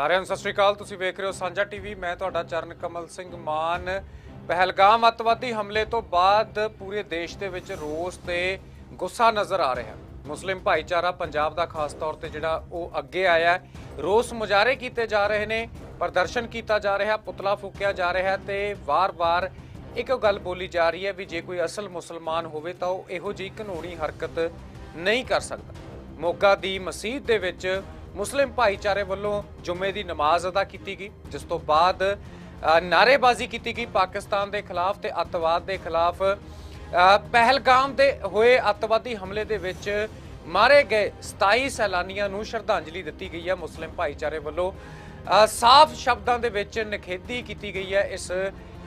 ਸਾਰਿਆਂ ਨੂੰ ਸਤਿ ਸ਼੍ਰੀ ਅਕਾਲ। ਤੁਸੀਂ ਵੇਖ ਰਹੇ ਹੋ ਸਾਂਝਾ ਟੀਵੀ। ਮੈਂ ਤੁਹਾਡਾ ਚਰਨ ਕਮਲ ਸਿੰਘ ਮਾਨ। ਪਹਿਲਗਾਮ ਅੱਤਵਾਦੀ ਹਮਲੇ ਤੋਂ ਬਾਅਦ ਪੂਰੇ ਦੇਸ਼ ਦੇ ਵਿੱਚ ਰੋਸ ਤੇ ਗੁੱਸਾ ਨਜ਼ਰ ਆ ਰਿਹਾ। ਹੈ ਮੁਸਲਿਮ ਭਾਈਚਾਰਾ ਪੰਜਾਬ ਦਾ ਖਾਸ ਤੌਰ ਤੇ ਜਿਹੜਾ ਉਹ ਅੱਗੇ ਆਇਆ ਰੋਸ ਮੁਜ਼ਾਹਰੇ ਕੀਤੇ ਜਾ ਰਹੇ ਨੇ, ਪ੍ਰਦਰਸ਼ਨ ਕੀਤਾ ਜਾ ਰਿਹਾ, ਪੁਤਲਾ ਫੂਕਿਆ ਜਾ ਰਿਹਾ ਤੇ ਵਾਰ-ਵਾਰ ਇੱਕ ਗੱਲ ਬੋਲੀ ਜਾ ਰਹੀ ਹੈ ਵੀ ਜੇ ਕੋਈ ਅਸਲ ਮੁਸਲਮਾਨ ਹੋਵੇ ਤਾਂ ਉਹ ਇਹੋ ਜਿਹੀ ਘਨੋਣੀ ਹਰਕਤ ਨਹੀਂ ਕਰ ਸਕਦਾ। ਮੋਗਾ ਦੀ ਮਸਜਿਦ ਦੇ ਵਿੱਚ ਮੁਸਲਿਮ ਭਾਈਚਾਰੇ ਵੱਲੋਂ ਜੁਮੇ ਦੀ ਨਮਾਜ਼ ਅਦਾ ਕੀਤੀ ਗਈ ਜਿਸ ਤੋਂ ਬਾਅਦ ਅ, ਨਾਅਰੇਬਾਜ਼ੀ ਕੀਤੀ ਗਈ ਪਾਕਿਸਤਾਨ ਦੇ ਖਿਲਾਫ ਤੇ ਅੱਤਵਾਦ ਦੇ ਖਿਲਾਫ। ਪਹਿਲਗਾਮ ਦੇ ਹੋਏ ਅੱਤਵਾਦੀ ਹਮਲੇ ਦੇ ਵਿੱਚ ਮਾਰੇ ਗਏ 27 ਸੈਲਾਨੀਆਂ ਨੂੰ ਸ਼ਰਧਾਂਜਲੀ ਦਿੱਤੀ ਗਈ ਹੈ। ਮੁਸਲਿਮ ਭਾਈਚਾਰੇ ਵੱਲੋਂ ਸਾਫ਼ ਸ਼ਬਦਾਂ ਦੇ ਵਿੱਚ ਨਿਖੇਧੀ ਕੀਤੀ ਗਈ ਹੈ। ਇਸ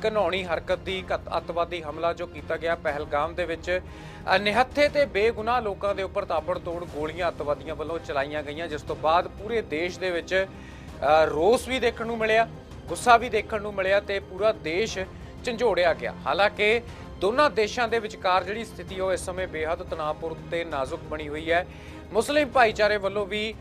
ਘਨੌਣੀ ਹਰਕਤ ਦੀ ਕਤ- ਅੱਤਵਾਦੀ ਹਮਲਾ ਜੋ ਕੀਤਾ ਗਿਆ ਪਹਿਲਗਾਮ ਦੇ ਵਿੱਚ ਨਿਹੱਥੇ ਤੇ ਬੇਗੁਨਾਹ ਲੋਕਾਂ ਦੇ ਉੱਪਰ ਤਾਬੜ ਤੋੜ ਗੋਲੀਆਂ ਅੱਤਵਾਦੀਆਂ ਵੱਲੋਂ ਚਲਾਈਆਂ ਗਈਆਂ, ਜਿਸ ਤੋਂ ਬਾਅਦ ਪੂਰੇ ਦੇਸ਼ ਦੇ ਵਿੱਚ ਰੋਸ ਵੀ ਦੇਖਣ ਨੂੰ ਮਿਲਿਆ, ਗੁੱਸਾ ਵੀ ਦੇਖਣ ਨੂੰ ਮਿਲਿਆ ਤੇ ਪੂਰਾ ਦੇਸ਼ ਝੰਜੋੜਿਆ ਗਿਆ। ਹਾਲਾਂਕਿ ਦੋਨਾਂ ਦੇਸ਼ਾਂ ਦੇ ਵਿਚਕਾਰ ਜਿਹੜੀ ਸਥਿਤੀ ਉਹ ਇਸ ਸਮੇਂ ਬੇਹੱਦ ਤਣਾਅਪੂਰਨ ਤੇ ਨਾਜ਼ੁਕ ਬਣੀ ਹੋਈ ਹੈ। ਮੁਸਲਿਮ ਭਾਈਚਾਰੇ ਵੱਲੋਂ ਵੀ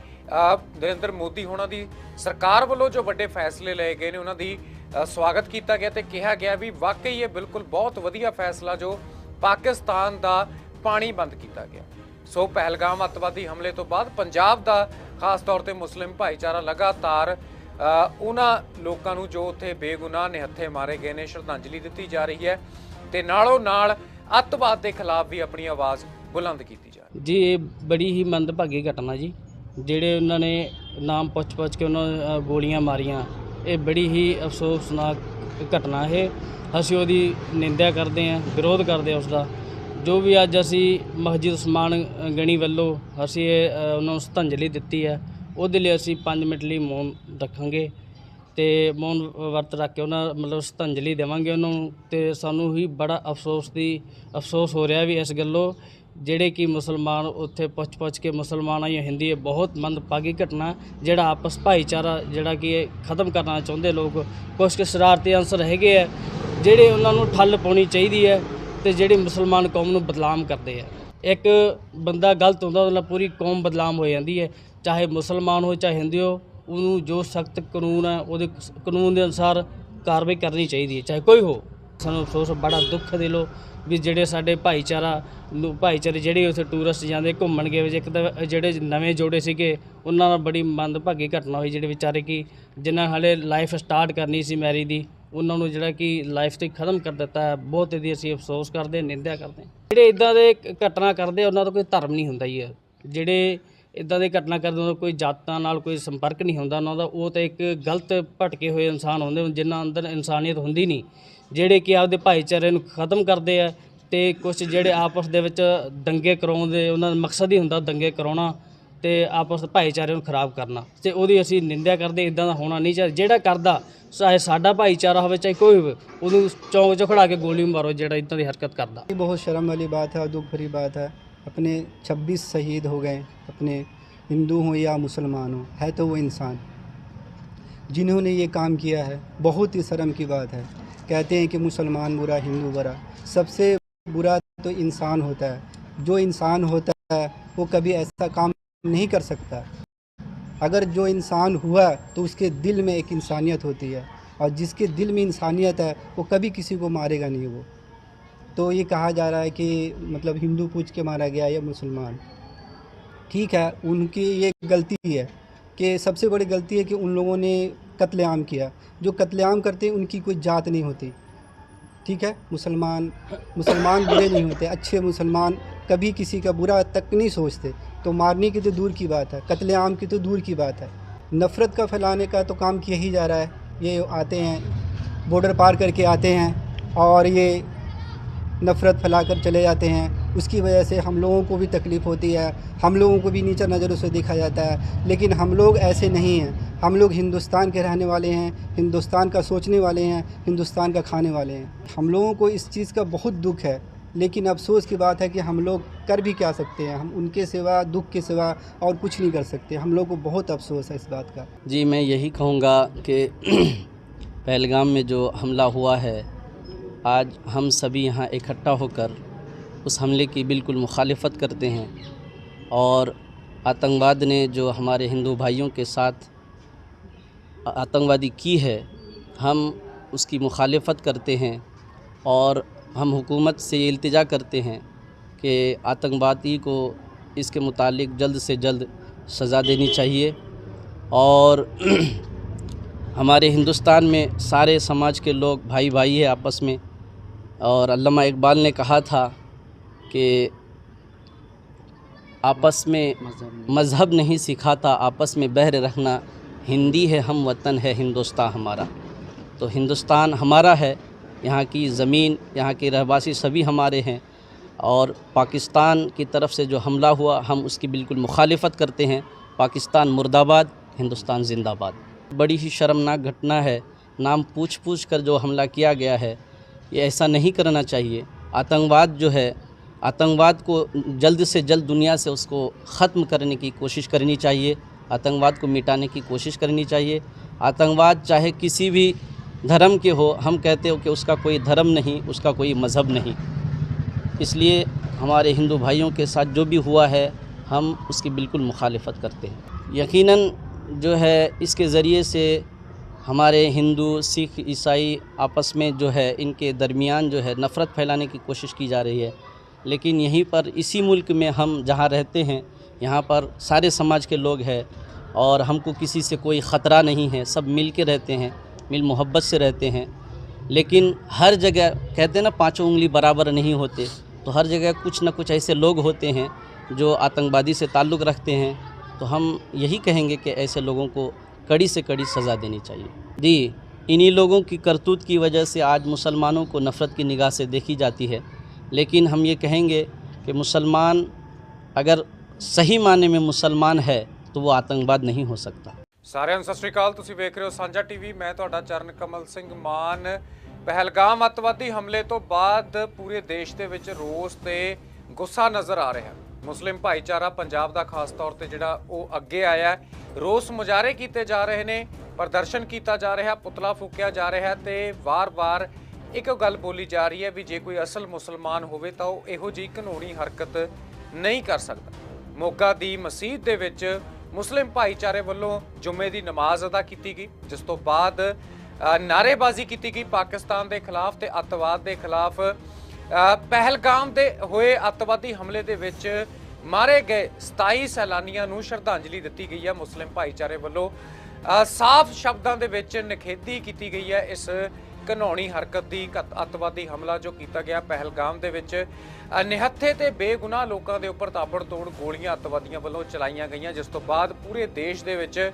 ਨਰਿੰਦਰ ਮੋਦੀ ਹੋਣਾ ਦੀ ਸਰਕਾਰ ਵੱਲੋਂ ਜੋ ਵੱਡੇ ਫੈਸਲੇ ਲਏ ਗਏ ਨੇ, ਉਹਨਾਂ ਦੀ ਸਵਾਗਤ ਕੀਤਾ ਗਿਆ ਤੇ ਕਿਹਾ ਗਿਆ ਵੀ ਵਾਕਈ ਇਹ ਬਿਲਕੁਲ ਬਹੁਤ ਵਧੀਆ ਫੈਸਲਾ ਜੋ ਪਾਕਿਸਤਾਨ ਦਾ ਪਾਣੀ ਬੰਦ ਕੀਤਾ ਗਿਆ। ਸੋ ਪਹਿਲਗਾਮ ਅੱਤਵਾਦੀ ਹਮਲੇ ਤੋਂ ਬਾਅਦ ਪੰਜਾਬ ਦਾ ਖਾਸ ਤੌਰ ਤੇ ਮੁਸਲਿਮ ਭਾਈਚਾਰਾ ਲਗਾਤਾਰ ਉਹਨਾਂ ਲੋਕਾਂ ਨੂੰ ਜੋ ਉੱਥੇ ਬੇਗੁਨਾਹ ਨਿਹੱਥੇ ਮਾਰੇ ਗਏ ਨੇ, ਸ਼ਰਧਾਂਜਲੀ ਦਿੱਤੀ ਜਾ ਰਹੀ ਹੈ ਤੇ ਨਾਲੋਂ ਨਾਲ ਅੱਤਵਾਦ ਦੇ ਖਿਲਾਫ ਵੀ ਆਪਣੀ ਆਵਾਜ਼ ਬੁਲੰਦ ਕੀਤੀ ਜਾ ਰਹੀ ਜੀ, ਇਹ ਬੜੀ ਹੀ ਮੰਦਭਾਗੀ ਘਟਨਾ ਜੀ, ਜਿਹੜੇ ਉਹਨਾਂ ਨੇ ਨਾਮ ਪੁੱਛ ਪੁੱਛ ਕੇ ਉਹਨਾਂ ਗੋਲੀਆਂ ਮਾਰੀਆਂ। ਇਹ ਬੜੀ ਹੀ ਅਫਸੋਸਨਾਕ ਘਟਨਾ ਹੈ ਅਸੀਂ ਉਹਦੀ ਨਿੰਦਿਆ ਕਰਦੇ ਹਾਂ ਵਿਰੋਧ ਕਰਦੇ ਹਾਂ ਉਸ ਦਾ ਜੋ ਵੀ ਅੱਜ ਅਸੀਂ ਮਸਜਿਦ ਉਸਮਾਨ ਗਣੀ ਵੱਲੋਂ ਅਸੀਂ ਇਹ, ਉਹਨਾਂ ਨੂੰ ਸ਼ਰਧਾਂਜਲੀ ਦਿੱਤੀ ਹੈ ਉਹਦੇ ਲਈ ਅਸੀਂ 5 ਮਿੰਟ ਲਈ ਮੌਨ ਰੱਖਾਂਗੇ ਤੇ ਮੌਨ ਵਰਤ ਰੱਖ ਕੇ ਉਹਨਾਂ ਮਤਲਬ ਸ਼ਰਧਾਂਜਲੀ ਦੇਵਾਂਗੇ ਉਹਨਾਂ ਨੂੰ ਤੇ ਸਾਨੂੰ ਹੀ ਬੜਾ ਅਫਸੋਸ ਦੀ ਅਫਸੋਸ ਹੋ ਰਿਹਾ ਵੀ ਇਸ ਗੱਲੋਂ ਜਿਹੜੇ ਕਿ ਮੁਸਲਮਾਨ ਉੱਥੇ ਪੁੱਛ ਪੁੱਛ ਕੇ ਮੁਸਲਮਾਨ ਆ ਜਾਂ ਹਿੰਦੀ ਇਹ ਬਹੁਤ ਮੰਦਭਾਗੀ ਘਟਨਾ ਜਿਹੜਾ ਆਪਸ ਭਾਈਚਾਰਾ ਜਿਹੜਾ ਕਿ ਇਹ ਖਤਮ ਕਰਨਾ ਚਾਹੁੰਦੇ ਲੋਕ, ਕੁਛ ਕੁ ਸ਼ਰਾਰਤੀ ਅੰਸਰ ਹੈਗੇ ਆ, ਜਿਹੜੇ ਉਹਨਾਂ ਨੂੰ ਠੱਲ ਪਾਉਣੀ ਚਾਹੀਦੀ ਹੈ ਤੇ ਜਿਹੜੇ ਮੁਸਲਮਾਨ ਕੌਮ ਨੂੰ ਬਦਨਾਮ ਕਰਦੇ ਆ। ਇੱਕ ਬੰਦਾ ਗਲਤ ਹੁੰਦਾ, ਉਹਦੇ ਨਾਲ ਪੂਰੀ ਕੌਮ ਬਦਨਾਮ ਹੋ ਜਾਂਦੀ ਹੈ, ਚਾਹੇ ਮੁਸਲਮਾਨ ਹੋ ਚਾਹੇ ਹਿੰਦੂ ਹੋ ਉਹਨੂੰ ਜੋ ਸਖਤ ਕਾਨੂੰਨ ਹੈ, ਉਹਦੇ ਕਾਨੂੰਨ ਦੇ ਅਨੁਸਾਰ ਕਾਰਵਾਈ ਕਰਨੀ ਚਾਹੀਦੀ ਹੈ, ਚਾਹੇ ਕੋਈ ਹੋ। ਸਾਨੂੰ ਅਫਸੋਸ, ਬੜਾ ਦੁੱਖ ਦੇ ਦਿਲੋਂ ਵੀ ਜਿਹੜੇ ਸਾਡੇ ਭਾਈਚਾਰਾ ਨੂੰ ਭਾਈਚਾਰੇ ਜਿਹੜੇ ਉੱਥੇ ਟੂਰਿਸਟ ਜਾਂਦੇ ਘੁੰਮਣ ਗਏ ਵਿੱਚ ਇੱਕ ਤਾਂ ਜਿਹੜੇ ਨਵੇਂ ਜੋੜੇ ਸੀਗੇ ਉਹਨਾਂ ਨਾਲ ਬੜੀ ਮੰਦਭਾਗੀ ਘਟਨਾ ਹੋਈ ਜਿਹੜੇ ਵਿਚਾਰੇ ਕਿ ਜਿਨ੍ਹਾਂ ਹਾਲੇ ਲਾਈਫ ਸਟਾਰਟ ਕਰਨੀ ਸੀ ਮੈਰੀ ਦੀ ਉਹਨਾਂ ਨੂੰ ਜਿਹੜਾ ਕਿ ਲਾਈਫ ਤੇ ਖਤਮ ਕਰ ਦਿੱਤਾ ਹੈ। ਬਹੁਤ ਇਹਦੀ ਅਸੀਂ ਅਫਸੋਸ ਕਰਦੇ ਹਾਂ, ਨਿੰਦਿਆ ਕਰਦੇ ਹਾਂ। ਜਿਹੜੇ ਇਦਾਂ ਦੇ ਕ- ਘਟਨਾ ਕਰਦੇ ਆ, ਉਹਨਾਂ ਦਾ ਕੋਈ ਧਰਮ ਨਹੀਂ ਹੁੰਦਾ ਹੀ ਹੈ ਜਿਹੜੇ ਇਦਾਂ ਦੇ ਘਟਨਾ ਕਰਦੇ ਉਹਨਾਂ ਦਾ ਕੋਈ ਜਾਤਾਂ ਨਾਲ ਕੋਈ ਸੰਪਰਕ ਨਹੀਂ ਹੁੰਦਾ ਉਹਨਾਂ ਦਾ। ਉਹ ਤਾਂ ਇੱਕ ਗਲਤ ਭਟਕੇ ਹੋਏ ਇਨਸਾਨ ਹੁੰਦੇ ਹਨ, ਜਿਨ੍ਹਾਂ ਅੰਦਰ ਇਨਸਾਨੀਅਤ ਹੁੰਦੀ ਨਹੀਂ। ਜਿਹੜੇ ਕਿ ਆਪਦੇ ਭਾਈਚਾਰੇ ਨੂੰ ਖਤਮ ਕਰਦੇ ਆ ਤੇ ਕੁਝ ਜਿਹੜੇ ਆਪਸ ਦੇ ਵਿੱਚ ਦੰਗੇ ਕਰਾਉਂਦੇ ਉਹਨਾਂ ਦਾ ਮਕਸਦ ਹੀ ਹੁੰਦਾ ਦੰਗੇ ਕਰਾਉਣਾ ਤੇ ਆਪਸ ਭਾਈਚਾਰੇ ਨੂੰ ਖਰਾਬ ਕਰਨਾ ਤੇ ਉਹਦੀ ਅਸੀਂ ਨਿੰਦਿਆ ਕਰਦੇ ਇਦਾਂ ਦਾ ਹੋਣਾ ਨਹੀਂ ਚਾਹੀਦਾ ਜਿਹੜਾ ਕਰਦਾ ਚਾਹੇ ਸਾਡਾ ਭਾਈਚਾਰਾ ਹੋਵੇ ਚਾਹੇ ਕੋਈ ਹੋਵੇ ਉਹਨੂੰ ਚੌਂਕ 'ਚ ਖੜਾ ਕੇ ਗੋਲੀ ਮਾਰੋ ਜਿਹੜਾ ਇਦਾਂ ਦੀ ਹਰਕਤ ਕਰਦਾ ये बहुत शर्म वाली बात है और दुख भरी बात है अपने 26 शहीद हो गए अपने हिंदू हों या मुसलमान हों है तो वो इंसान जिन्होंने ये काम किया है बहुत ही शर्म की बात है کہتے ہیں کہ مسلمان برا ہندو برا۔ سب سے برا تو انسان ہوتا ہے۔ جو انسان ہوتا ہے، وہ کبھی ایسا کام نہیں کر سکتا۔ اگر جو انسان ہوا تو اس کے دل میں ایک انسانیت ہوتی ہے۔ اور جس کے دل میں انسانیت ہے، وہ کبھی کسی کو مارے گا نہیں وہ۔ تو یہ کہا جا رہا ہے کہ مطلب ہندو پوچھ کے مارا گیا یا مسلمان۔ ٹھیک ہے، ان کی یہ غلطی ہے کہ سب سے بڑی غلطی ہے کہ ان لوگوں نے قتل عام کیا۔ جو قتل عام کرتے ہیں، ان کی کوئی جات نہیں ہوتی۔ ٹھیک ہے؟ مسلمان مسلمان برے نہیں ہوتے۔ اچھے مسلمان کبھی کسی کا برا تک نہیں سوچتے۔ تو مارنے کی تو دور کی بات ہے، قتل عام کی تو دور کی بات ہے۔ نفرت کا پھیلانے کا تو کام کیا ہی جا رہا ہے۔ یہ آتے ہیں بورڈر پار کر کے آتے ہیں اور یہ نفرت پھیلا کر چلے جاتے ہیں۔ اس کی وجہ سے ہم لوگوں کو بھی تکلیف ہوتی ہے، ہم لوگوں کو بھی نیچا نظروں سے دیکھا جاتا ہے۔ لیکن ہم لوگ ایسے نہیں ہیں۔ ہم لوگ ہندوستان کے رہنے والے ہیں، ہندوستان کا سوچنے والے ہیں، ہندوستان کا کھانے والے ہیں۔ ہم لوگوں کو اس چیز کا بہت دکھ ہے، لیکن افسوس کی بات ہے کہ ہم لوگ کر بھی کیا سکتے ہیں۔ ہم ان کے سوا، دکھ کے سوا اور کچھ نہیں کر سکتے۔ ہم لوگ کو بہت افسوس ہے اس بات کا۔ جی میں یہی کہوں گا کہ پہلگام میں جو حملہ ہوا ہے، آج ہم سبھی یہاں اکٹھا ہو کر اس حملے کی بالکل مخالفت کرتے ہیں اور آتنگواد نے جو ہمارے ہندو بھائیوں کے ساتھ آتنگوادی کی ہے، ہم اس کی مخالفت کرتے ہیں اور ہم حکومت سے یہ التجا کرتے ہیں کہ آتنگوادی کو اس کے متعلق جلد سے جلد سزا دینی چاہیے اور ہمارے ہندوستان میں سارے سماج کے لوگ بھائی بھائی ہیں آپس میں اور علامہ اقبال نے کہا تھا کہ آپس میں مذہب نہیں سکھاتا، آپس میں بہر رہنا۔ ہندی ہے ہم وطن ہے، ہندوستان ہمارا۔ تو ہندوستان ہمارا ہے، یہاں کی زمین، یہاں کی رہواسی سبھی ہمارے ہیں۔ اور پاکستان کی طرف سے جو حملہ ہوا، ہم اس کی بالکل مخالفت کرتے ہیں۔ پاکستان مرد آباد، ہندوستان زندہ آباد۔ بڑی ہی شرمناک گھٹنا ہے۔ نام پوچھ پوچھ کر جو حملہ کیا گیا ہے، یہ ایسا نہیں کرنا چاہیے۔ آتنگواد جو ہے آتنگواد کو جلد سے جلد دنیا سے اس کو ختم کرنے کی کوشش کرنی چاہیے۔ آتنگواد کو مٹانے کی کوشش کرنی چاہیے۔ آتنگواد چاہے کسی بھی دھرم کے ہو، ہم کہتے ہو کہ اس کا کوئی دھرم نہیں، اس کا کوئی مذہب نہیں۔ اس لیے ہمارے ہندو بھائیوں کے ساتھ جو بھی ہوا ہے، ہم اس کی بالکل مخالفت کرتے ہیں۔ یقیناً جو ہے، اس کے ذریعے سے ہمارے ہندو، سکھ، عیسائی آپس میں جو ہے، ان کے درمیان جو ہے نفرت پھیلانے کی کوشش کی جا رہی ہے۔ لیکن یہیں پر اسی ملک میں ہم جہاں رہتے ہیں، یہاں پر سارے سماج کے لوگ ہیں اور ہم کو کسی سے کوئی خطرہ نہیں ہے، سب مل کے رہتے ہیں، مل محبت سے رہتے ہیں۔ لیکن ہر جگہ کہتے ہیں نا، پانچوں انگلی برابر نہیں ہوتے۔ تو ہر جگہ کچھ نہ کچھ ایسے لوگ ہوتے ہیں جو آتنگبادی سے تعلق رکھتے ہیں۔ تو ہم یہی کہیں گے کہ ایسے لوگوں کو کڑی سے کڑی سزا دینی چاہیے۔ جی انہی لوگوں کی کرتوت کی وجہ سے آج مسلمانوں کو نفرت کی نگاہ سے دیکھی جاتی ہے۔ लेकिन हम ये कहेंगे कि मुसलमान अगर सही माने में मुसलमान है तो वो आतंकवाद नहीं हो सकता ਸਾਰਿਆਂ ਨੂੰ ਸਤਿ ਸ਼੍ਰੀ ਅਕਾਲ ਤੁਸੀਂ ਵੇਖ ਰਹੇ ਹੋ ਸਾਂਝਾ ਟੀਵੀ ਮੈਂ ਤੁਹਾਡਾ ਚਰਨ ਕਮਲ ਸਿੰਘ ਮਾਨ ਪਹਿਲਗਾਮ ਅੱਤਵਾਦੀ ਹਮਲੇ ਤੋਂ ਬਾਅਦ ਪੂਰੇ ਦੇਸ਼ ਦੇ ਵਿੱਚ ਰੋਸ ਤੇ ਗੁੱਸਾ ਨਜ਼ਰ ਆ ਰਿਹਾ ਹੈ ਮੁਸਲਿਮ ਭਾਈਚਾਰਾ ਪੰਜਾਬ ਦਾ ਖਾਸ ਤੌਰ ਤੇ ਜਿਹੜਾ ਉਹ ਅੱਗੇ ਆਇਆ ਹੈ ਰੋਸ ਮੁਜ਼ਾਹਰੇ ਕੀਤੇ ਜਾ ਰਹੇ ਨੇ ਪ੍ਰਦਰਸ਼ਨ ਕੀਤਾ ਜਾ ਰਿਹਾ ਪੁਤਲਾ ਫੂਕਿਆ ਜਾ ਰਿਹਾ ਹੈ ਤੇ ਵਾਰ-ਵਾਰ ਇੱਕ ਗੱਲ ਬੋਲੀ ਜਾ ਰਹੀ ਹੈ ਵੀ ਜੇ ਕੋਈ ਅਸਲ ਮੁਸਲਮਾਨ ਹੋਵੇ ਤਾਂ ਉਹ ਇਹੋ ਜਿਹੀ ਘਨੋਣੀ ਹਰਕਤ ਨਹੀਂ ਕਰ ਸਕਦਾ। ਮੋਗਾ ਦੀ ਮਸਜਿਦ ਦੇ ਵਿੱਚ ਮੁਸਲਿਮ ਭਾਈਚਾਰੇ ਵੱਲੋਂ ਜੁਮੇ ਦੀ ਨਮਾਜ਼ ਅਦਾ ਕੀਤੀ ਗਈ ਜਿਸ ਤੋਂ ਬਾਅਦ ਅ, ਨਾਅਰੇਬਾਜ਼ੀ ਕੀਤੀ ਗਈ ਪਾਕਿਸਤਾਨ ਦੇ ਖਿਲਾਫ ਤੇ ਅੱਤਵਾਦ ਦੇ ਖਿਲਾਫ। ਪਹਿਲਗਾਮ ਦੇ ਹੋਏ ਅੱਤਵਾਦੀ ਹਮਲੇ ਦੇ ਵਿੱਚ ਮਾਰੇ ਗਏ 27 ਸੈਲਾਨੀਆਂ ਨੂੰ ਸ਼ਰਧਾਂਜਲੀ ਦਿੱਤੀ ਗਈ ਹੈ। ਮੁਸਲਿਮ ਭਾਈਚਾਰੇ ਵੱਲੋਂ ਸਾਫ਼ ਸ਼ਬਦਾਂ ਦੇ ਵਿੱਚ ਨਿਖੇਧੀ ਕੀਤੀ ਗਈ ਹੈ ਇਸ ਘਨੌਣੀ ਹਰਕਤ ਦੀ ਕਤ- ਅੱਤਵਾਦੀ ਹਮਲਾ ਜੋ ਕੀਤਾ ਗਿਆ ਪਹਿਲਗਾਮ ਦੇ ਵਿੱਚ ਨਿਹੱਥੇ ਤੇ ਬੇਗੁਨਾਹ ਲੋਕਾਂ ਦੇ ਉੱਪਰ ਤਾਬੜਤੋੜ ਗੋਲੀਆਂ ਅੱਤਵਾਦੀਆਂ ਵੱਲੋਂ ਚਲਾਈਆਂ ਗਈਆਂ, ਜਿਸ ਤੋਂ ਬਾਅਦ ਪੂਰੇ ਦੇਸ਼ ਦੇ ਵਿੱਚ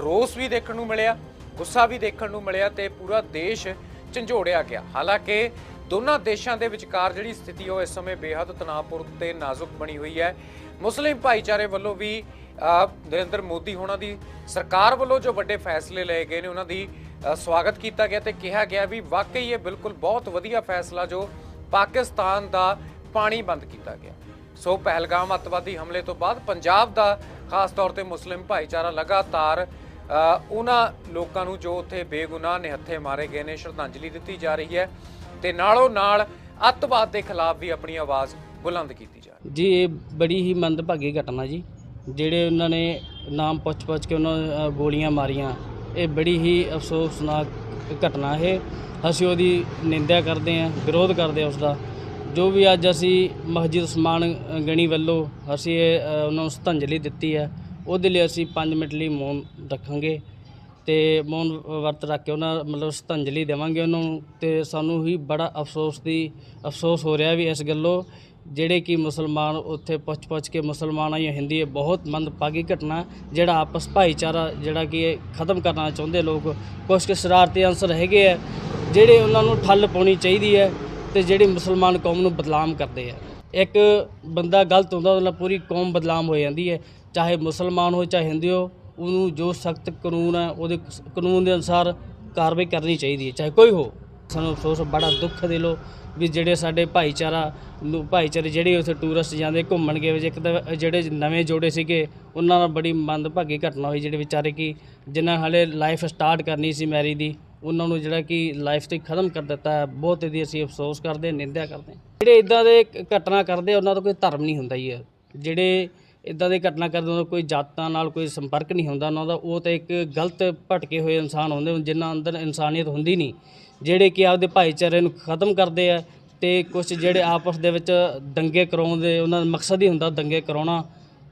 ਰੋਸ ਵੀ ਦੇਖਣ ਨੂੰ ਮਿਲਿਆ, ਗੁੱਸਾ ਵੀ ਦੇਖਣ ਨੂੰ ਮਿਲਿਆ ਤੇ ਪੂਰਾ ਦੇਸ਼ ਝੰਜੋੜਿਆ ਗਿਆ। ਹਾਲਾਂਕਿ ਦੋਨਾਂ ਦੇਸ਼ਾਂ ਦੇ ਵਿਚਕਾਰ ਜਿਹੜੀ ਸਥਿਤੀ ਉਹ ਇਸ ਸਮੇਂ ਬੇहद ਤਣਾਅਪੂਰਨ ਤੇ ਨਾਜ਼ੁਕ ਬਣੀ ਹੋਈ ਹੈ। ਮੁਸਲਿਮ ਭਾਈਚਾਰੇ ਵੱਲੋਂ ਵੀ ਨਰਿੰਦਰ ਮੋਦੀ ਹੋਣਾ ਦੀ ਸਰਕਾਰ ਵੱਲੋਂ ਜੋ ਵੱਡੇ ਫੈਸਲੇ ਲਏ ਗਏ ਨੇ, ਉਹਨਾਂ ਦੀ ਸਵਾਗਤ ਕੀਤਾ ਗਿਆ ਤੇ ਕਿਹਾ ਗਿਆ ਵੀ ਵਾਕਈ ਇਹ ਬਿਲਕੁਲ ਬਹੁਤ ਵਧੀਆ ਫੈਸਲਾ ਜੋ ਪਾਕਿਸਤਾਨ ਦਾ ਪਾਣੀ ਬੰਦ ਕੀਤਾ ਗਿਆ। ਸੋ ਪਹਿਲਗਾਮ ਅੱਤਵਾਦੀ ਹਮਲੇ ਤੋਂ ਬਾਅਦ ਪੰਜਾਬ ਦਾ ਖਾਸ ਤੌਰ ਤੇ ਮੁਸਲਿਮ ਭਾਈਚਾਰਾ ਲਗਾਤਾਰ ਉਹਨਾਂ ਲੋਕਾਂ ਨੂੰ ਜੋ ਉੱਥੇ ਬੇਗੁਨਾਹ ਨਿਹੱਥੇ ਮਾਰੇ ਗਏ ਨੇ, ਸ਼ਰਧਾਂਜਲੀ ਦਿੱਤੀ ਜਾ ਰਹੀ ਹੈ ਤੇ ਨਾਲੋਂ ਨਾਲ ਅੱਤਵਾਦ ਦੇ ਖਿਲਾਫ ਵੀ ਆਪਣੀ ਆਵਾਜ਼ ਬੁਲੰਦ ਕੀਤੀ ਜਾ ਰਹੀ ਜੀ, ਇਹ ਬੜੀ ਹੀ ਮੰਦਭਾਗੀ ਘਟਨਾ ਜੀ, ਜਿਹੜੇ ਉਹਨਾਂ ਨੇ ਨਾਮ ਪੁੱਛ ਪੁੱਛ ਕੇ ਉਹਨਾਂ ਗੋਲੀਆਂ ਮਾਰੀਆਂ। ਇਹ ਬੜੀ ਹੀ ਅਫਸੋਸਨਾਕ ਘਟਨਾ ਹੈ ਅਸੀਂ ਉਹਦੀ ਨਿੰਦਿਆ ਕਰਦੇ ਹਾਂ ਵਿਰੋਧ ਕਰਦੇ ਹਾਂ ਉਸ ਦਾ ਜੋ ਵੀ ਅੱਜ ਅਸੀਂ ਮਸਜਿਦ ਉਸਮਾਨ ਗਣੀ ਵੱਲੋਂ ਅਸੀਂ ਇਹ, ਉਹਨਾਂ ਨੂੰ ਸ਼ਰਧਾਂਜਲੀ ਦਿੱਤੀ ਹੈ ਉਹਦੇ ਲਈ ਅਸੀਂ 5 ਮਿੰਟ ਲਈ ਮੌਨ ਰੱਖਾਂਗੇ ਤੇ ਮੌਨ ਵਰਤ ਰੱਖ ਕੇ ਉਹਨਾਂ ਮਤਲਬ ਸ਼ਰਧਾਂਜਲੀ ਦੇਵਾਂਗੇ ਉਹਨਾਂ ਨੂੰ ਤੇ ਸਾਨੂੰ ਹੀ ਬੜਾ ਅਫਸੋਸ ਦੀ ਅਫਸੋਸ ਹੋ ਰਿਹਾ ਵੀ ਇਸ ਗੱਲੋਂ ਜਿਹੜੇ ਕਿ ਮੁਸਲਮਾਨ ਉੱਥੇ ਪੁੱਛ ਪੁੱਛ ਕੇ ਮੁਸਲਮਾਨਾਂ ਜਾਂ ਹਿੰਦੀ ਇਹ ਬਹੁਤ ਮੰਦਭਾਗੀ ਘਟਨਾ ਜਿਹੜਾ ਆਪਸ ਭਾਈਚਾਰਾ ਜਿਹੜਾ ਕਿ ਇਹ ਖਤਮ ਕਰਨਾ ਚਾਹੁੰਦੇ ਲੋਕ। ਕੁਛ ਕੁ ਸ਼ਰਾਰਤੀ ਅੰਸਰ ਹੈਗੇ ਆ, ਜਿਹੜੇ ਉਹਨਾਂ ਨੂੰ ਠੱਲ ਪਾਉਣੀ ਚਾਹੀਦੀ ਹੈ ਤੇ ਜਿਹੜੀ ਮੁਸਲਮਾਨ ਕੌਮ ਨੂੰ ਬਦਨਾਮ ਕਰਦੇ ਆ। ਇੱਕ ਬੰਦਾ ਗਲਤ ਹੁੰਦਾ, ਉਹਦੇ ਨਾਲ ਪੂਰੀ ਕੌਮ ਬਦਨਾਮ ਹੋ ਜਾਂਦੀ ਹੈ। ਚਾਹੇ ਮੁਸਲਮਾਨ ਹੋ, ਚਾਹੇ ਹਿੰਦੂ ਹੋ, ਉਹਨੂੰ ਜੋ ਸਖਤ ਕਾਨੂੰਨ ਹੈ, ਉਹਦੇ ਕਾਨੂੰਨ ਦੇ ਅਨੁਸਾਰ ਕਾਰਵਾਈ ਕਰਨੀ ਚਾਹੀਦੀ ਹੈ, ਚਾਹੇ ਕੋਈ ਹੋ। ਸਾਨੂੰ ਅਫਸੋਸ ਬੜਾ ਦੁੱਖ ਦਿਲੋਂ ਵੀ ਜਿਹੜੇ ਸਾਡੇ ਭਾਈਚਾਰਾ ਨੂੰ ਭਾਈਚਾਰੇ ਜਿਹੜੇ ਉੱਥੇ ਟੂਰਿਸਟ ਜਾਂਦੇ ਘੁੰਮਣ ਗਏ ਇੱਕ ਤਾਂ ਜਿਹੜੇ ਨਵੇਂ ਜੋੜੇ ਸੀਗੇ ਉਹਨਾਂ ਨਾਲ ਬੜੀ ਮੰਦਭਾਗੀ ਘਟਨਾ ਹੋਈ ਜਿਹੜੇ ਵਿਚਾਰੇ ਕਿ ਜਿਨ੍ਹਾਂ ਹਾਲੇ ਲਾਈਫ ਸਟਾਰਟ ਕਰਨੀ ਸੀ ਮੈਰੀ ਦੀ ਉਹਨਾਂ ਨੂੰ ਜਿਹੜਾ ਕਿ ਲਾਈਫ ਤੇ ਖਤਮ ਕਰ ਦਿੱਤਾ ਹੈ ਬਹੁਤ ਇਹਦੀ ਅਸੀਂ ਅਫਸੋਸ ਕਰਦੇ ਹਾਂ ਨਿੰਦਿਆ ਕਰਦੇ ਹਾਂ। ਜਿਹੜੇ ਇਦਾਂ ਦੇ ਘਟਨਾ ਕਰਦੇ ਆ, ਉਹਨਾਂ ਦਾ ਕੋਈ ਧਰਮ ਨਹੀਂ ਹੁੰਦਾ ਹੀ ਹੈ ਜਿਹੜੇ ਇਦਾਂ ਦੀ ਘਟਨਾ ਕਰਨ ਕੋਈ ਜਾਤਾਂ ਨਾਲ ਕੋਈ ਸੰਪਰਕ ਨਹੀਂ ਹੁੰਦਾ ਉਹਨਾਂ ਦਾ, ਉਹ ਤਾਂ ਇੱਕ ਗਲਤ ਭਟਕੇ ਹੋਏ ਇਨਸਾਨ ਹੁੰਦੇ ਹਨ ਜਿਨ੍ਹਾਂ ਅੰਦਰ ਇਨਸਾਨੀਅਤ ਹੁੰਦੀ ਨਹੀਂ, ਜਿਹੜੇ ਕਿ ਆਪਦੇ ਭਾਈਚਾਰੇ ਨੂੰ ਖਤਮ ਕਰਦੇ ਆ ਤੇ ਕੁਝ ਜਿਹੜੇ ਆਪਸ ਦੇ ਵਿੱਚ ਦੰਗੇ ਕਰਾਉਂਦੇ ਉਹਨਾਂ ਦਾ ਮਕਸਦ ਹੀ ਹੁੰਦਾ ਦੰਗੇ ਕਰਾਉਣਾ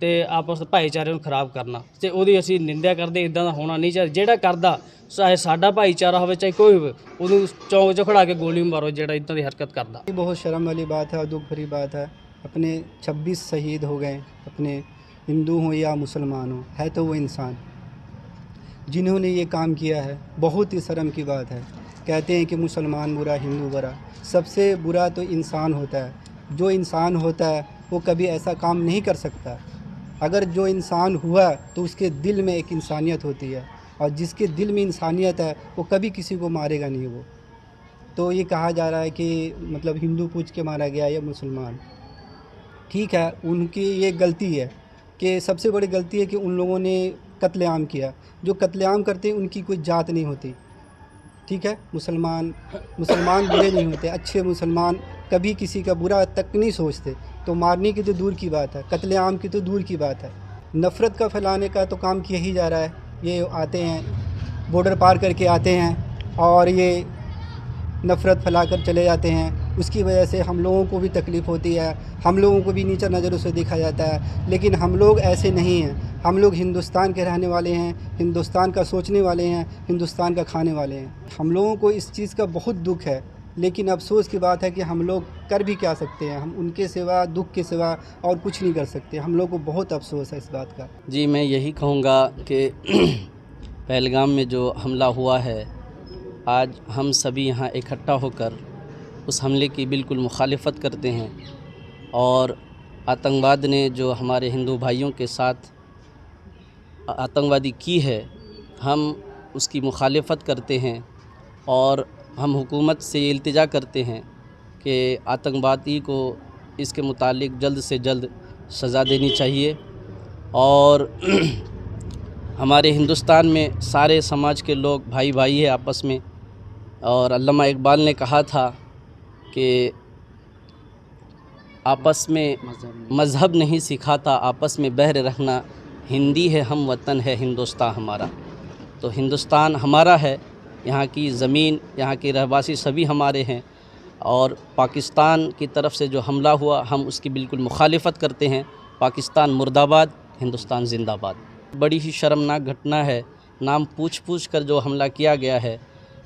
ਤੇ ਆਪਸ ਭਾਈਚਾਰੇ ਨੂੰ ਖਰਾਬ ਕਰਨਾ, ਤੇ ਉਹਦੀ ਅਸੀਂ ਨਿੰਦਿਆ ਕਰਦੇ ਇਦਾਂ ਦਾ ਹੋਣਾ ਨਹੀਂ ਚਾਹੀਦਾ, ਜਿਹੜਾ ਕਰਦਾ, ਚਾਹੇ ਸਾਡਾ ਭਾਈਚਾਰਾ ਹੋਵੇ, ਚਾਹੇ ਕੋਈ ਹੋਵੇ, ਉਹਨੂੰ ਚੌਂਕ 'ਚ ਖੜਾ ਕੇ ਗੋਲੀ ਮਾਰੋ ਜਿਹੜਾ ਇਦਾਂ ਦੀ ਹਰਕਤ ਕਰਦਾ। ਇਹ ਬਹੁਤ ਸ਼ਰਮ ਵਾਲੀ ਬਾਤ ਹੈ ਦੁੱਖ ਹਰੀ ਬਾਤ ਹੈ। اپنے چھبیس شہید ہو گئے، اپنے ہندو ہوں یا مسلمان ہوں، ہے تو وہ انسان۔ جنہوں نے یہ کام کیا ہے، بہت ہی شرم کی بات ہے۔ کہتے ہیں کہ مسلمان برا، ہندو برا۔ سب سے برا تو انسان ہوتا ہے۔ جو انسان ہوتا ہے، وہ کبھی ایسا کام نہیں کر سکتا۔ اگر جو انسان ہوا تو اس کے دل میں ایک انسانیت ہوتی ہے۔ اور جس کے دل میں انسانیت ہے، وہ کبھی کسی کو مارے گا نہیں وہ۔ تو یہ کہا جا رہا ہے کہ مطلب ہندو پوچھ کے مارا گیا یا مسلمان۔ ٹھیک ہے، ان کی یہ غلطی ہے کہ سب سے بڑی غلطی ہے کہ ان لوگوں نے قتل عام کیا۔ جو قتل عام کرتے ہیں، ان کی کوئی جات نہیں ہوتی۔ ٹھیک ہے؟ مسلمان مسلمان برے نہیں ہوتے، اچھے مسلمان کبھی کسی کا برا تک نہیں سوچتے۔ تو مارنے کی تو دور کی بات ہے، قتل عام کی تو دور کی بات ہے۔ نفرت کا پھیلانے کا تو کام کیا ہی جا رہا ہے۔ یہ آتے ہیں بورڈر پار کر کے آتے ہیں اور یہ نفرت پھیلا کر چلے جاتے ہیں۔ اس کی وجہ سے ہم لوگوں کو بھی تکلیف ہوتی ہے، ہم لوگوں کو بھی نیچا نظروں سے دیکھا جاتا ہے۔ لیکن ہم لوگ ایسے نہیں ہیں۔ ہم لوگ ہندوستان کے رہنے والے ہیں، ہندوستان کا سوچنے والے ہیں، ہندوستان کا کھانے والے ہیں۔ ہم لوگوں کو اس چیز کا بہت دکھ ہے، لیکن افسوس کی بات ہے کہ ہم لوگ کر بھی کیا سکتے ہیں۔ ہم ان کے سوا، دکھ کے سوا اور کچھ نہیں کر سکتے۔ ہم لوگ کو بہت افسوس ہے اس بات کا۔ جی میں یہی کہوں گا کہ پہلگام میں جو حملہ ہوا ہے، آج ہم سبھی یہاں اکٹھا ہو کر اس حملے کی بالکل مخالفت کرتے ہیں اور آتنگواد نے جو ہمارے ہندو بھائیوں کے ساتھ آتنگوادی کی ہے، ہم اس کی مخالفت کرتے ہیں اور ہم حکومت سے یہ التجا کرتے ہیں کہ آتنگوادی کو اس کے متعلق جلد سے جلد سزا دینی چاہیے اور ہمارے ہندوستان میں سارے سماج کے لوگ بھائی بھائی ہیں آپس میں اور علامہ اقبال نے کہا تھا کہ آپس میں مذہب نہیں سکھاتا، آپس میں بہر رہنا۔ ہندی ہے ہم وطن ہے، ہندوستان ہمارا۔ تو ہندوستان ہمارا ہے، یہاں کی زمین، یہاں کی رہواسی سبھی ہمارے ہیں۔ اور پاکستان کی طرف سے جو حملہ ہوا، ہم اس کی بالکل مخالفت کرتے ہیں۔ پاکستان مرد آباد، ہندوستان زندہ آباد۔ بڑی ہی شرمناک گھٹنا ہے۔ نام پوچھ پوچھ کر جو حملہ کیا گیا ہے،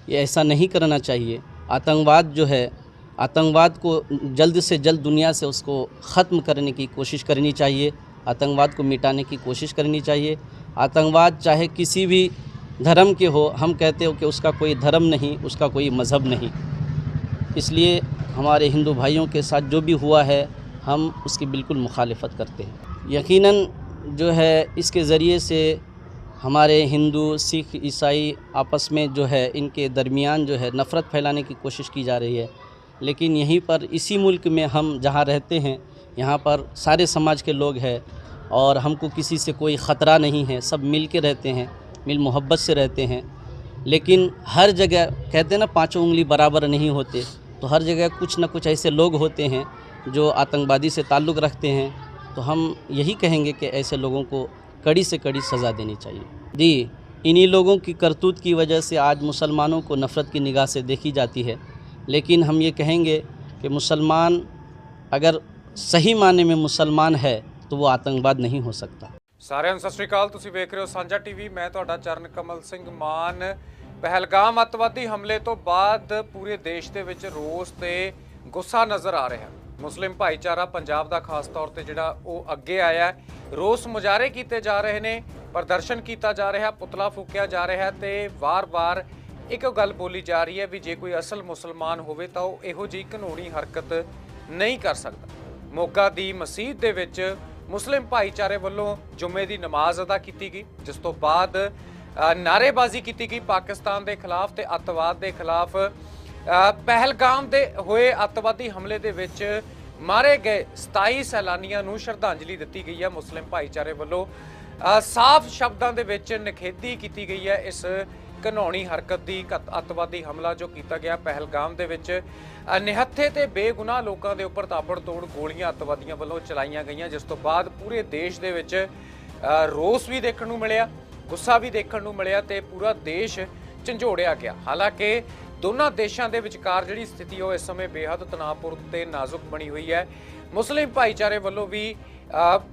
یہ ایسا نہیں کرنا چاہیے۔ آتنگواد جو ہے آتنگواد کو جلد سے جلد دنیا سے اس کو ختم کرنے کی کوشش کرنی چاہیے۔ آتنگواد کو مٹانے کی کوشش کرنی چاہیے۔ آتنگواد چاہے کسی بھی دھرم کے ہو، ہم کہتے ہو کہ اس کا کوئی دھرم نہیں، اس کا کوئی مذہب نہیں۔ اس لیے ہمارے ہندو بھائیوں کے ساتھ جو بھی ہوا ہے، ہم اس کی بالکل مخالفت کرتے ہیں۔ یقیناً جو ہے، اس کے ذریعے سے ہمارے ہندو، سکھ، عیسائی آپس میں جو ہے، ان کے درمیان جو ہے نفرت پھیلانے کی کوشش کی جا رہی ہے۔ لیکن یہیں پر اسی ملک میں ہم جہاں رہتے ہیں، یہاں پر سارے سماج کے لوگ ہیں اور ہم کو کسی سے کوئی خطرہ نہیں ہے، سب مل کے رہتے ہیں، مل محبت سے رہتے ہیں۔ لیکن ہر جگہ کہتے ہیں نا، پانچوں انگلی برابر نہیں ہوتے۔ تو ہر جگہ کچھ نہ کچھ ایسے لوگ ہوتے ہیں جو آتنگ بادی سے تعلق رکھتے ہیں۔ تو ہم یہی کہیں گے کہ ایسے لوگوں کو کڑی سے کڑی سزا دینی چاہیے۔ جی انہی لوگوں کی کرتوت کی وجہ سے آج مسلمانوں کو نفرت کی نگاہ سے دیکھی جاتی ہے۔ लेकिन हम ये कहेंगे कि मुसलमान अगर सही माने में मुसलमान है तो वो आतंकवाद नहीं हो सकता ਸਾਰਿਆਂ ਨੂੰ ਸਤਿ ਸ਼੍ਰੀ ਅਕਾਲ ਤੁਸੀਂ ਵੇਖ ਰਹੇ ਹੋ ਸਾਂਝਾ ਟੀਵੀ ਮੈਂ ਤੁਹਾਡਾ ਚਰਨ ਕਮਲ ਸਿੰਘ ਮਾਨ ਪਹਿਲਗਾਮ ਅੱਤਵਾਦੀ ਹਮਲੇ ਤੋਂ ਬਾਅਦ ਪੂਰੇ ਦੇਸ਼ ਦੇ ਵਿੱਚ ਰੋਸ ਤੇ ਗੁੱਸਾ ਨਜ਼ਰ ਆ ਰਿਹਾ ਹੈ ਮੁਸਲਿਮ ਭਾਈਚਾਰਾ ਪੰਜਾਬ ਦਾ ਖਾਸ ਤੌਰ ਤੇ ਜਿਹੜਾ ਉਹ ਅੱਗੇ ਆਇਆ ਹੈ ਰੋਸ ਮੁਜ਼ਾਹਰੇ ਕੀਤੇ ਜਾ ਰਹੇ ਨੇ ਪ੍ਰਦਰਸ਼ਨ ਕੀਤਾ ਜਾ ਰਿਹਾ ਪੁਤਲਾ ਫੂਕਿਆ ਜਾ ਰਿਹਾ ਹੈ ਤੇ ਵਾਰ-ਵਾਰ ਇੱਕ ਗੱਲ ਬੋਲੀ ਜਾ ਰਹੀ ਹੈ ਵੀ ਜੇ ਕੋਈ ਅਸਲ ਮੁਸਲਮਾਨ ਹੋਵੇ ਤਾਂ ਉਹ ਇਹੋ ਜਿਹੀ ਘਨੋਣੀ ਹਰਕਤ ਨਹੀਂ ਕਰ ਸਕਦਾ। ਮੋਗਾ ਦੀ ਮਸਜਿਦ ਦੇ ਵਿੱਚ ਮੁਸਲਿਮ ਭਾਈਚਾਰੇ ਵੱਲੋਂ ਜੁਮੇ ਦੀ ਨਮਾਜ਼ ਅਦਾ ਕੀਤੀ ਗਈ ਜਿਸ ਤੋਂ ਬਾਅਦ ਅ, ਨਾਅਰੇਬਾਜ਼ੀ ਕੀਤੀ ਗਈ ਪਾਕਿਸਤਾਨ ਦੇ ਖਿਲਾਫ ਤੇ ਅੱਤਵਾਦ ਦੇ ਖਿਲਾਫ। ਪਹਿਲਗਾਮ ਦੇ ਹੋਏ ਅੱਤਵਾਦੀ ਹਮਲੇ ਦੇ ਵਿੱਚ ਮਾਰੇ ਗਏ 27 ਸੈਲਾਨੀਆਂ ਨੂੰ ਸ਼ਰਧਾਂਜਲੀ ਦਿੱਤੀ ਗਈ ਹੈ। ਮੁਸਲਿਮ ਭਾਈਚਾਰੇ ਵੱਲੋਂ ਸਾਫ਼ ਸ਼ਬਦਾਂ ਦੇ ਵਿੱਚ ਨਿਖੇਧੀ ਕੀਤੀ ਗਈ ਹੈ ਇਸ ਘਨੌਣੀ ਹਰਕਤ ਦੀ ਕਤ- ਅੱਤਵਾਦੀ ਹਮਲਾ ਜੋ ਕੀਤਾ ਗਿਆ ਪਹਿਲਗਾਮ ਦੇ ਵਿੱਚ ਨਿਹੱਥੇ ਤੇ ਬੇਗੁਨਾਹ ਲੋਕਾਂ ਦੇ ਉੱਪਰ ਤਾਬੜ ਤੋੜ ਗੋਲੀਆਂ ਅੱਤਵਾਦੀਆਂ ਵੱਲੋਂ ਚਲਾਈਆਂ ਗਈਆਂ, ਜਿਸ ਤੋਂ ਬਾਅਦ ਪੂਰੇ ਦੇਸ਼ ਦੇ ਵਿੱਚ ਰੋਸ ਵੀ ਦੇਖਣ ਨੂੰ ਮਿਲਿਆ, ਗੁੱਸਾ ਵੀ ਦੇਖਣ ਨੂੰ ਮਿਲਿਆ ਤੇ ਪੂਰਾ ਦੇਸ਼ ਝੰਜੋੜਿਆ ਗਿਆ। ਹਾਲਾਂਕਿ ਦੋਨਾਂ ਦੇਸ਼ਾਂ ਦੇ ਵਿਚਕਾਰ ਜਿਹੜੀ ਸਥਿਤੀ ਉਹ ਇਸ ਸਮੇਂ ਬੇहद ਤਣਾਅਪੂਰਨ ਤੇ ਨਾਜ਼ੁਕ ਬਣੀ ਹੋਈ ਹੈ। ਮੁਸਲਿਮ ਭਾਈਚਾਰੇ ਵੱਲੋਂ ਵੀ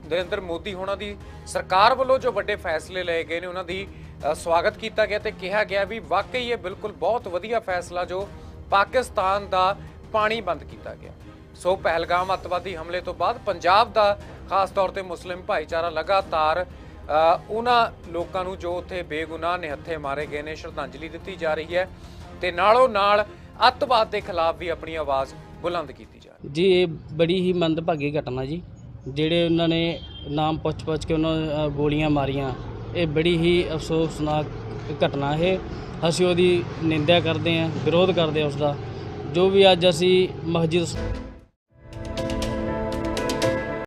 ਨਰਿੰਦਰ ਮੋਦੀ ਹੋਣਾ ਦੀ ਸਰਕਾਰ ਵੱਲੋਂ ਜੋ ਵੱਡੇ ਫੈਸਲੇ ਲਏ ਗਏ ਨੇ, ਉਹਨਾਂ ਦੀ ਸਵਾਗਤ ਕੀਤਾ ਗਿਆ ਤੇ ਕਿਹਾ ਗਿਆ ਵੀ ਵਾਕਈ ਇਹ ਬਿਲਕੁਲ ਬਹੁਤ ਵਧੀਆ ਫੈਸਲਾ ਜੋ ਪਾਕਿਸਤਾਨ ਦਾ ਪਾਣੀ ਬੰਦ ਕੀਤਾ ਗਿਆ। ਸੋ ਪਹਿਲਗਾਮ ਅੱਤਵਾਦੀ ਹਮਲੇ ਤੋਂ ਬਾਅਦ ਪੰਜਾਬ ਦਾ ਖਾਸ ਤੌਰ ਤੇ ਮੁਸਲਿਮ ਭਾਈਚਾਰਾ ਲਗਾਤਾਰ ਉਹਨਾਂ ਲੋਕਾਂ ਨੂੰ ਜੋ ਉੱਥੇ ਬੇਗੁਨਾਹ ਨਿਹੱਥੇ ਮਾਰੇ ਗਏ ਨੇ, ਸ਼ਰਧਾਂਜਲੀ ਦਿੱਤੀ ਜਾ ਰਹੀ ਹੈ ਤੇ ਨਾਲੋਂ ਨਾਲ ਅੱਤਵਾਦ ਦੇ ਖਿਲਾਫ ਵੀ ਆਪਣੀ ਆਵਾਜ਼ ਬੁਲੰਦ ਕੀਤੀ ਜਾ ਰਹੀ ਜੀ, ਇਹ ਬੜੀ ਹੀ ਮੰਦਭਾਗੀ ਘਟਨਾ ਜੀ, ਜਿਹੜੇ ਉਹਨਾਂ ਨੇ ਨਾਮ ਪੁੱਛ ਪੁੱਛ ਕੇ ਉਹਨਾਂ ਗੋਲੀਆਂ ਮਾਰੀਆਂ। ਇਹ ਬੜੀ ਹੀ ਅਫਸੋਸਨਾਕ ਘਟਨਾ ਹੈ ਅਸੀਂ ਉਹਦੀ ਨਿੰਦਿਆ ਕਰਦੇ ਹਾਂ, ਵਿਰੋਧ ਕਰਦੇ ਹਾਂ ਉਸ ਦਾ ਜੋ ਵੀ ਅੱਜ ਅਸੀਂ ਮਸਜਿਦ